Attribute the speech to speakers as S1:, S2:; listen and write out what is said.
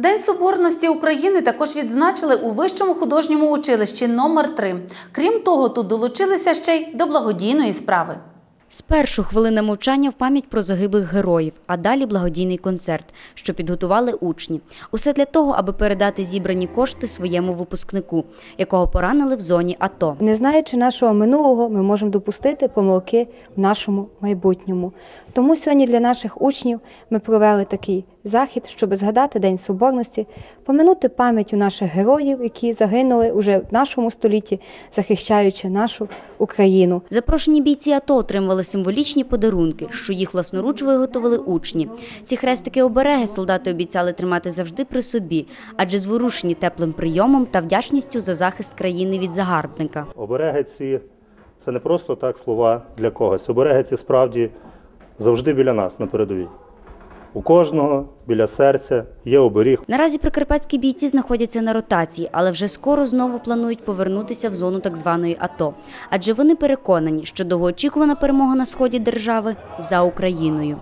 S1: День Соборності України також відзначили у Вищому художньому училищі номер 3 Крім того, тут долучилися ще й до благодійної справи.
S2: Спершу хвилина мовчання в пам'ять про загиблих героїв, а далі благодійний концерт, що підготували учні. Усе для того, аби передати зібрані кошти своєму випускнику, якого поранили в зоні АТО.
S3: Не знаючи нашого минулого, ми можемо допустити помилки в нашому майбутньому. Тому сьогодні для наших учнів ми провели такий захід, щоб згадати День Соборності, поминути пам'ять у наших героїв, які загинули уже в нашому столітті, захищаючи нашу Україну.
S2: Запрошені бійці АТО отримували символічні подарунки, що їх власноруч виготовили учні. Ці хрестики обереги солдати обіцяли тримати завжди при собі, адже зворушені теплим прийомом та вдячністю за захист країни від загарбника.
S4: Обереги ці це не просто так слова для когось. Обереги ці справді завжди біля нас на передовій. У кожного біля серця є оберіг.
S2: Наразі прикарпатські бійці знаходяться на ротації, але вже скоро знову планують повернутися в зону так званої АТО. Адже вони переконані, що довгоочікувана перемога на сході держави за Україною.